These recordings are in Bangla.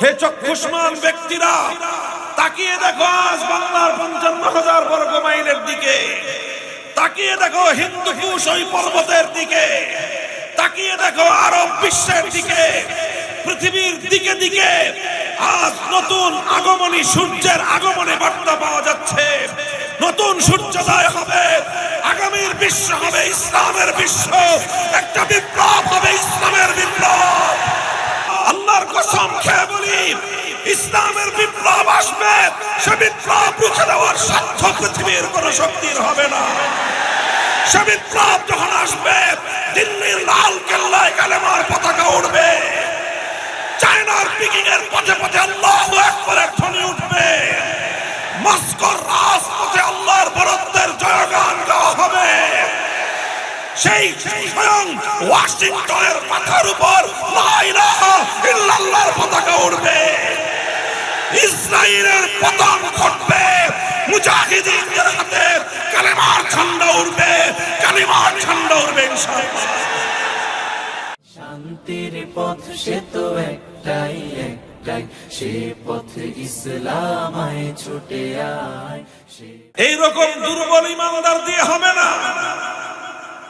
হে চক্ষুষ্মান ব্যক্তিরা, তাকিয়ে দেখো আজ বাংলার পঞ্চান্ন হাজার বর্গ মাইলের দিকে। তাকিয়ে দেখো হিন্দু কুশ ওই পর্বতের দিকে। তাকিয়ে দেখো আরব বিশ্বের দিকে। পৃথিবীর দিকে দিকে আজ নতুন আগমনী সূর্যের আগমনে বার্তা পাওয়া যাচ্ছে। নতুন সূর্যোদয় হবে, আগামীর বিশ্ব হবে, ইসলামের বিশ্ব, একটা বিপ্লব হবে, ইসলামের বিপ্লব। কসম খেয়ে বলি, ইসলামের বিপ্লব আসবে, সে বিপ্লব রুখে দেওয়ার সাধ্য পৃথিবীর কোন শক্তির হবে না। সে বিপ্লব যখন আসবে, দিল্লির লাল কেল্লায় কালেমার পতাকা উঠবে চায়নার পিকিং এর পথে পথে আল্লাহ একবারের ধ্বনি উঠবে। মস্কোর রাজপথে আল্লাহর বরত্বের জয়গান গাওয়া হবে। সেই ওয়াশিংটনের মাথার উপর ইল্লাল্লাহর পতাকা উড়বে। ইসরায়েলের পতন ঘটবে। মুজাহিদিনদের হাতে কালেমার ঝান্ডা উড়বে। কালেমার উড়বে ইনশাআল্লাহ। শান্তির পথ সে তো একটাই একটাই। সে পথ ইসলামায় ছুটে আয় সে এই রকম দুর্বল ইমানদার দিয়ে হবে না।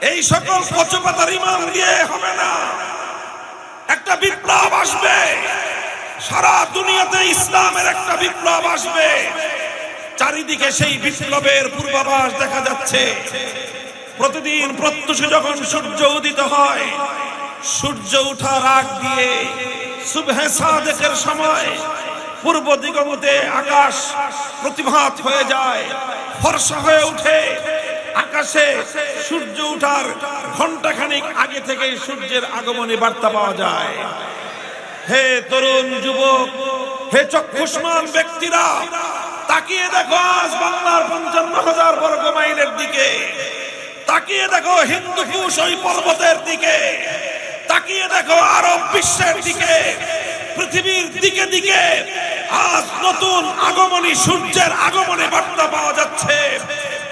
এই সকল পচপাতার ইমান দিয়ে হবে না। একটা বিপ্লব আসবে। সারা দুনিয়াতে ইসলামের একটা বিপ্লব আসবে। চারিদিকে সেই বিপ্লবের পূর্বাভাস দেখা যাচ্ছে। প্রতিদিন প্রত্যুষে যখন সূর্য উদিত হয়, সূর্য ওঠার আগ দিয়ে সুবহে সাদেকের সময় পূর্ব দিগমতে আকাশ প্রতিভাত হয়ে যায়, ফর্সা হয়ে ওঠে। আকাশে সূর্য ওঠার ঘন্টাখানিক আগে থেকে সূর্যের আগমনে বার্তা পাওয়া যায়। হে তরুণ যুবক, হে চক্ষুষ্মান ব্যক্তিরা, তাকিয়ে দেখো আজ বাংলার পঞ্চান্ন হাজার বর্গ মাইলের দিকে। তাকিয়ে দেখো হিন্দু কুশ ওই পর্বতের দিকে। তাকিয়ে দেখো আরব বিশ্বের দিকে। পৃথিবীর দিকে দিকে আজ নতুন আগমনী সূর্যের আগমনে বার্তা পাওয়া যাচ্ছে।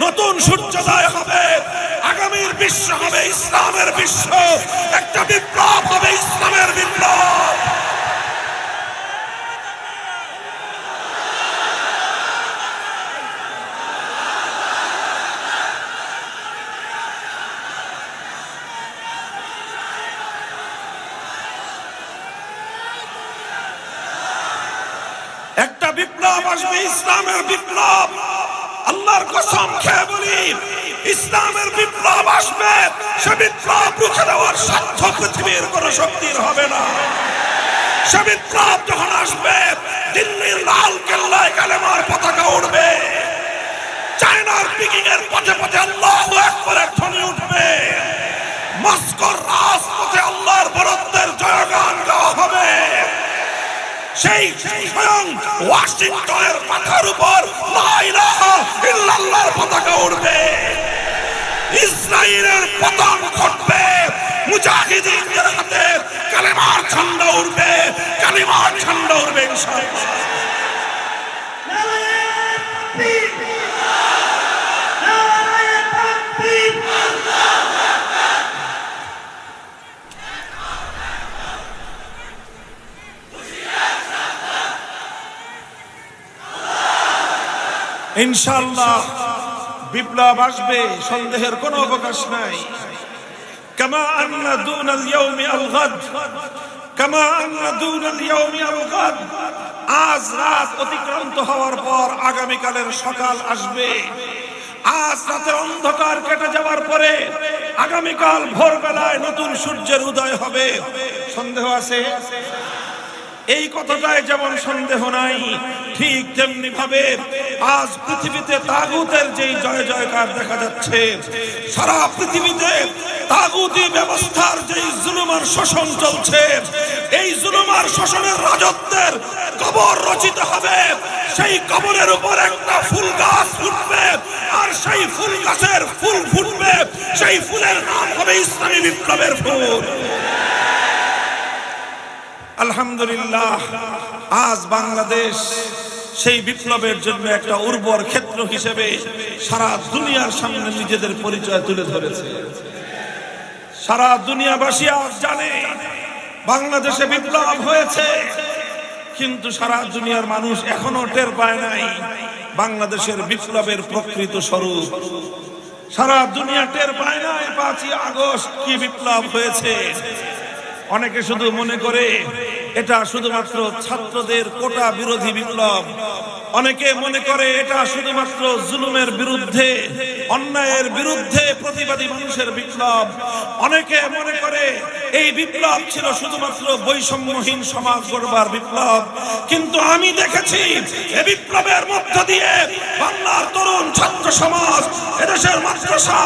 নতুন সূর্যোদয় হবে। আগামীর বিশ্ব হবে ইসলামের বিশ্ব। একটা বিপ্লব হবে ইসলামের বিপ্লব। একটা বিপ্লব আসবে, ইসলামের বিপ্লব। কসম খেয়ে বলি, ইসলামের বিপ্লব আসবে, সে বিপ্লব রুখে দেওয়ার সাধ্য পৃথিবীর কোন শক্তির হবে না। সে বিপ্লব যখন আসবে, দিল্লির লাল কেল্লায় কালেমার পতাকা উঠবে চায়নার পিকিং এর পথে পথে আল্লাহ একবারের ধ্বনি উঠবে। মস্কোর রাজপথে আল্লাহর বরত্বের জয়গান গাওয়া হবে। সেই স্বয়ং ওয়াশিংটনের মাথার উপর ইল্লাল্লাহর পতাকা উঠবে ইসরায়েলের পতন ঘটবে। মুজাহিদিনদের হাতে কালেমার ঝান্ডা উঠবে কালেমার ঝান্ডা উঠবে ইনশাআল্লাহ। ইনশাআল্লাহ বিপ্লব আসবে, সন্দেহের কোনো অবকাশ নাই। কামা আন্না দুন আল ইয়াউমি আল গাদ কামা আন্না দুন আল ইয়াউমি আল আজ রাত অতিক্রান্ত হওয়ার পর আগামীকালের সকাল আসবে। আজ রাতের অন্ধকার কেটে যাওয়ার পরে আগামীকাল ভোরবেলায় নতুন সূর্যের উদয় হবে। সন্দেহ আছে? এই কথাটায় যেমন সন্দেহ নাই, ঠিক তেমনি ভাবে আজ পৃথিবীতে তাগুতের যেই জয় জয়কার দেখা যাচ্ছে, সারা পৃথিবীতে তাগুতি ব্যবস্থার যেই জুলুমার শোষণ চলছে, এই জুলুমার শোষণের রাজত্বের কবর রচিত হবে। সেই কবরের উপর একটা ফুল গাছ ফুটবে আর সেই ফুল গাছের ফুল ফুটবে। সেই ফুলের নাম হবে ইসলামী বিপ্লবের ফুল। আলহামদুলিল্লাহ, আজ বাংলাদেশ সেই বিপ্লবের জন্য একটা উর্বর ক্ষেত্র হিসেবে সারা দুনিয়ার সামনে নিজেদের পরিচয় তুলে ধরেছে। সারা দুনিয়াবাসী আজ জানে, বাংলাদেশে বিপ্লব হয়েছে, কিন্তু সারা দুনিয়ার মানুষ এখনও টের পায় নাই, বাংলাদেশের বিপ্লবের প্রকৃত স্বরূপ। সারা দুনিয়া টের পায় নাই, পাঁচই আগস্ট কি বিপ্লব হয়েছে। অনেকে শুধু মনে করে এটা শুধুমাত্র ছাত্রদের কোটা বিরোধী বিপ্লব। অনেকে মনে করে এটা শুধুমাত্র জুলুমের বিরুদ্ধে, অন্যায়ের বিরুদ্ধে প্রতিবাদী মানুষের বিপ্লব। অনেকে মনে করে এই বিপ্লব ছিল শুধুমাত্র বৈষম্যহীন সমাজ গড়বার বিপ্লব। কিন্তু আমি দেখেছি এই বিপ্লবের মধ্য দিয়ে বাংলার তরুণ ছাত্র সমাজ, এদেশের মাদ্রাসা,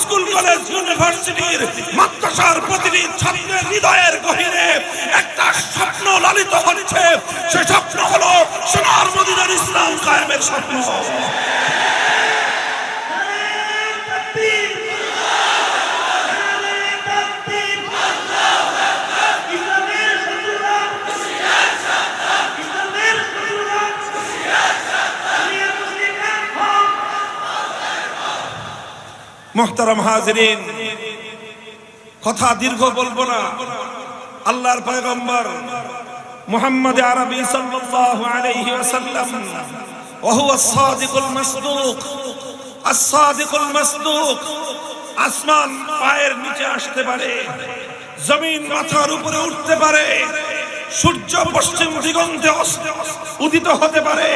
স্কুল, কলেজ, ইউনিভার্সিটির মাদ্রাসার প্রতিটি ছাত্রের হৃদয়ের গভীরে একটা স্বপ্ন লালিত হচ্ছে সে স্বপ্ন হলো সোনার মদিনার ইসলাম কায়েমের স্বপ্ন। মোহতারাম হাজরিন কথা দীর্ঘ বলব না। আল্লাহর পয়গম্বর মুহাম্মদ আরবি সাল্লাল্লাহু আলাইহি ওয়াসাল্লাম وهو الصادق المصدوق الصادق المصدوق আসমান পায়ের নিচে আসতে পারে জমিন মাথার উপরে উঠতে পারে সূর্য পশ্চিম দিগন্তে অস্ত- উদিত হতে পারে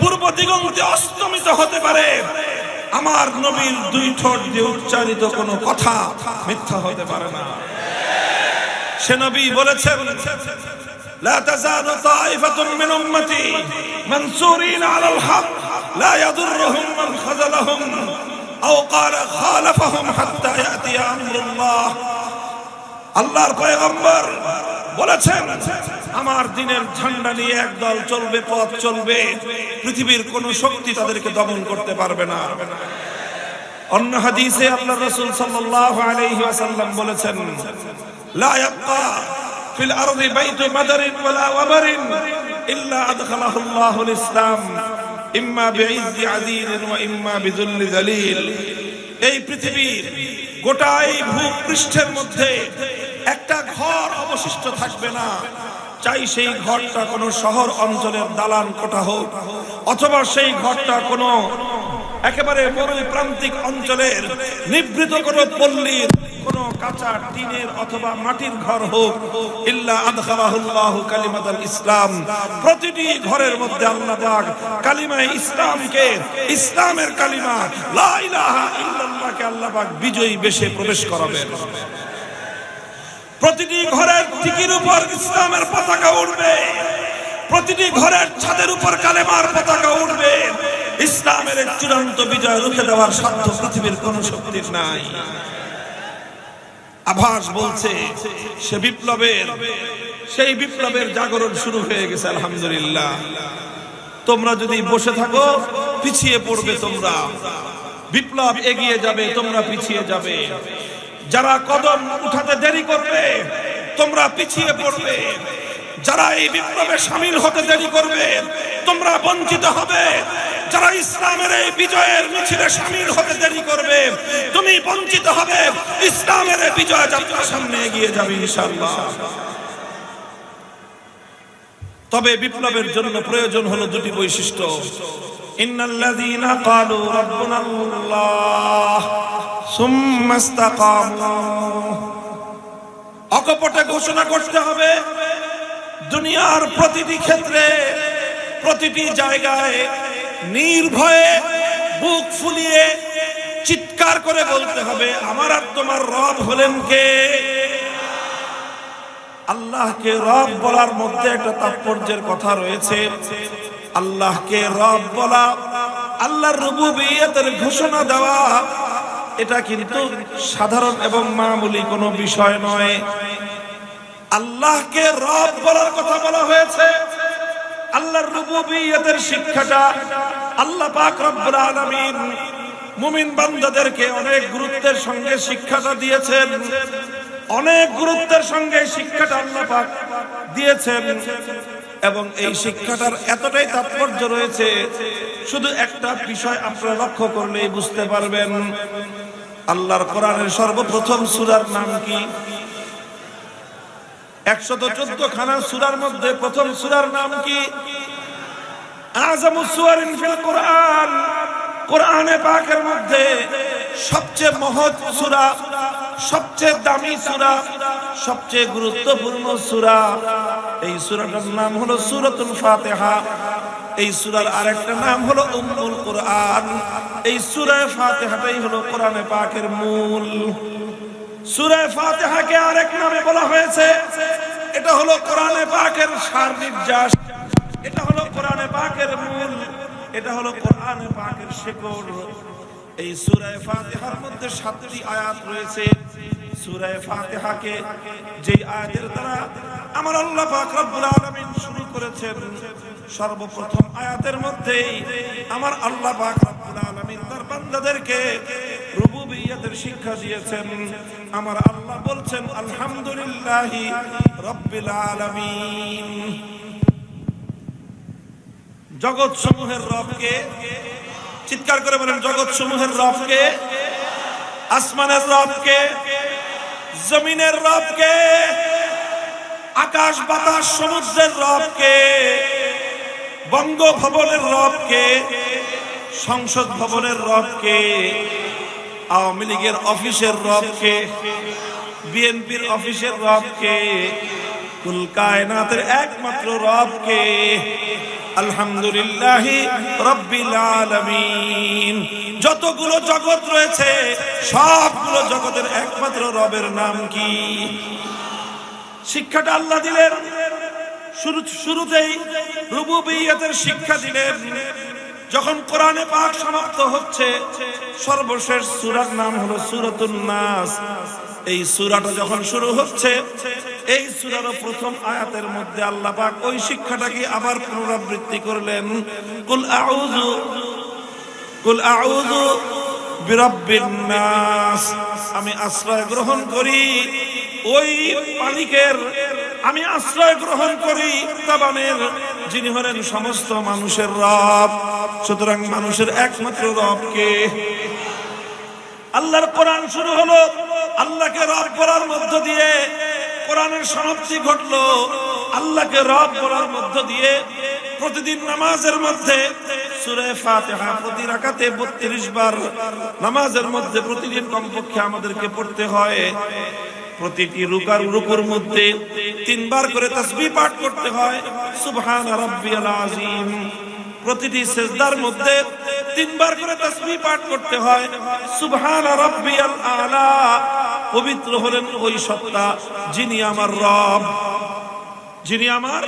পূর্ব দিগন্তে অস্তমিত হতে পারে আমার নবীর দুই ঠোঁট দিয়ে উচ্চারিত কোনো কথা মিথ্যা হতে পারে না সে নবী বলেছেন لا تزال طائفة من أمتي منصورين على الحق لا يضرهم من خذلهم أو قال خالفهم حتى يأتي أمر الله আল্লাহর পয়গম্বর বলেছেন আমার দিনের ঝান্ডা নিয়ে একদল চলবে পথ চলবে পৃথিবীর কোন শক্তি তাদেরকে দমন করতে পারবে না অন্য হাদিসে আল্লাহ রাসূল সাল্লাল্লাহু আলাইহি ওয়াসাল্লাম বলেছেন লা ইয়াবকা ফিল আরদি বাইতু মাদারিন ওয়ালা ওয়াবারিন ইল্লা আদখালাহু আল্লাহুল ইসলাম, ইম্মা বিইজ্জি আযীজ ওয়া ইম্মা বিযুল্লি যালিল। এই পৃথিবীর গোটা এই ভূপৃষ্ঠের মধ্যে একটা ঘর অবশিষ্ট থাকবে না। চাই সেই ঘরটা কোনো শহর অঞ্চলের দালান কোঠা হোক, অথবা সেই ঘরটা কোনো একেবারে মরুই প্রান্তিক অঞ্চলের নিভৃত কোনো পল্লীর কোনো কাঁচা টিনের অথবা মাটির ঘর হোক, ইল্লা আদখালাহুল্লাহু কালিমাতাল ইসলাম। প্রতিটি ঘরের মধ্যে আল্লাহ পাক কালিমায়ে ইসলামকে, ইসলামের কালিমা, লা ইলাহা ইল্লাল্লাহকে আল্লাহ পাক বিজয়ী বেশে প্রবেশ করাবেন। প্রতিটি ঘরের টিকির উপর ইসলামের পতাকা উঠবে প্রতিটি ঘরের ছাদের উপর কালেমার পতাকা উঠবে ইসলামের এক চূড়ান্ত বিজয় রুখে দেওয়ার সাধ্য পৃথিবীর কোন শক্তির নাই। আভাস বলছে, সে বিপ্লবের, সেই বিপ্লবের জাগরণ শুরু হয়ে গেছে, আলহামদুলিল্লাহ। তোমরা যদি বসে থাকো, পিছিয়ে পড়বে তোমরা। বিপ্লব এগিয়ে যাবে, তোমরা পিছিয়ে যাবে। যারা কদম উঠাতে দেরি করবে, তোমরা পিছিয়ে পড়বে। যারা এই বিপ্লবে সামিল হতে দেরি করবে, তোমরা বঞ্চিত হবে। যারা ইসলামের এই বিজয়ের মিছিলে সামিল হতে দেরি করবে, তুমি বঞ্চিত হবে। ইসলামের বিজয় যাত্রা সামনে এগিয়ে যাবে ইনশাআল্লাহ। তবে বিপ্লবের জন্য প্রয়োজন হলো দুটি বৈশিষ্ট্য। ইন্নাল্লাযীনা ক্বালু রাব্বুনাল্লাহ সুম্মা ইসতাকামু। অকপটে ঘোষণা করতে হবে, দুনিয়ার প্রতিটি ক্ষেত্রে, প্রতিটি জায়গায় নির্ভয়ে বুক ফুলিয়ে চিৎকার করে বলতে হবে, আমার আর তোমার রব হলেন কে? আল্লাহকে রব বলার মধ্যে একটা তাৎপর্যের কথা রয়েছে। আল্লাহকে রব বলা, আল্লাহর রুবুবিয়তের ঘোষণা দেওয়া, এটা কিন্তু সাধারণ এবং মামুলি কোনো বিষয় নয়। আল্লাহকে রব বলার কথা বলা হয়েছে। আল্লাহর রুবুবিয়তের শিক্ষাটা আল্লাহ পাক রব্বুল আলামিন মুমিন বান্দাদেরকে অনেক গুরুত্বের সঙ্গে শিক্ষাটা দিয়েছেন। অনেক গুরুত্বের সঙ্গে শিক্ষাটা আল্লাহ পাক দিয়েছেন এবং এই শিক্ষাটার এতটাই তাৎপর্য রয়েছে, শুধু একটা বিষয় আপনারা লক্ষ্য করলেই বুঝতে পারবেন। আল্লাহর কোরআনের সর্বপ্রথম সূরার নাম কি? একশত চোদ্দ খানা সুরার মধ্যে প্রথম সুরার নাম কি? কোরআন। মধ্যে সবচেয়ে মহৎ সূরা, সবচেয়ে দামি সূরা, সবচেয়ে গুরুত্বপূর্ণ সূরা। এই সূরাটার নাম হলো সূরাতুল ফাতিহা। এই সূরার আরেকটা নাম হলো উম্মুল কোরআন। এই সূরা ফাতিহাটাই হলো কোরআনে পাকের মূল। সূরা ফাতিহাকে আরেক নামে বলা হয়েছে। এটা হলো কোরআনে পাকের সার নির্যাস। এটা হলো কোরআনে পাকের মূল। এটা হলো কোরআনে পাকের শেকড়। এই সূরা ফাতিহার মধ্যে সাতটি আয়াত রয়েছে। সূরা ফাতিহাকে যে আয়াতের দ্বারা আমার আল্লাহ পাক রব্বুল আলামিন শুরু করেছেন, সর্বপ্রথম আয়াতের মধ্যেই আমার আল্লাহ পাক রব্বুল আলামিন তার বান্দাদেরকে রুবুবিয়তের শিক্ষা দিয়েছেন। আমার আল্লাহ বলছেন, আলহামদুলিল্লাহি রব্বিল আলামিন। জগৎ সমূহের রবকে, চিৎকার করে বলেন জগৎ সমূহের রবকে, আসমানের রবকে, জমিনের রবকে, আকাশ, বাতাস, সমুদ্রের রবকে, বঙ্গভবনের রবকে, সংসদ ভবনের রবকে আওয়ামী লীগের অফিসের রবকে, বিএনপির অফিসের রবকে, কুল কায়নাতের একমাত্র রবকে, আলহামদুলিল্লাহ রব্বিল আলামিন। যতগুলো জগৎ রয়েছে, সবগুলো জগতের একমাত্র রবের নাম কি? শিক্ষাটা আল্লাহ দিলেন। শুরু শুরুতেই রুবুবিয়তের শিক্ষা দিলেন। যখন কোরআনে পাক সমাপ্ত হচ্ছে, সর্বশেষ সূরার নাম হলো সূরাতুন নাস। এই সূরাটা যখন শুরু হচ্ছে, এই সূরার প্রথম আয়াতের মধ্যে আল্লাহ পাক ওই শিক্ষাটাকে আবার পুনরাবৃত্তি করলেন। কুল আউযু কুল আউযু বিরাব্বিন নাস। আমি আশ্রয় গ্রহণ করি ওই মালিকের আমি আশ্রয় গ্রহণ করি তাবানের। যিনি হলেন সমস্ত মানুষের রব। সুতরাং মানুষের একমাত্র রবকে আল্লাহর কোরআন শুরু হলো। আল্লাহকে রব করার মধ্য দিয়ে কোরআনের সমাপ্তি ঘটলো। আল্লাহকে রব করার মধ্য দিয়ে প্রতিদিন নামাজের মধ্যে সুরে ফাতিহা প্রতি রাকাতে 32 বার নামাজের মধ্যে প্রতিদিন কমপক্ষে আমাদেরকে পড়তে হয়। প্রতিটি রুকার রুকুর মধ্যে তিনবার করে তসবি পাঠ করতে হয়। সুবহান রাব্বিয়াল আযীম। প্রতিটি সেজদার মধ্যে তিনবার করে তসবি পাঠ করতে হয়। সুবহান রাব্বিয়াল আলা। পবিত্র হলেন ওই সত্তা যিনি আমার রব। যিনি আমার